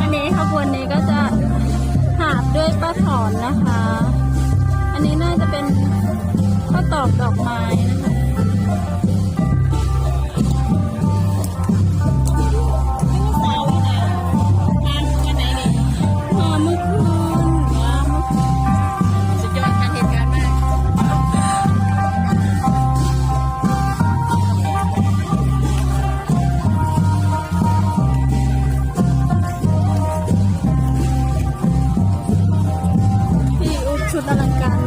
อันนี้ขบวนี้ก็จะหาบด้วยป้าถอนนะคะ อันนี้น่าจะเป็นข้าวอกดอกไม้ 慢慢干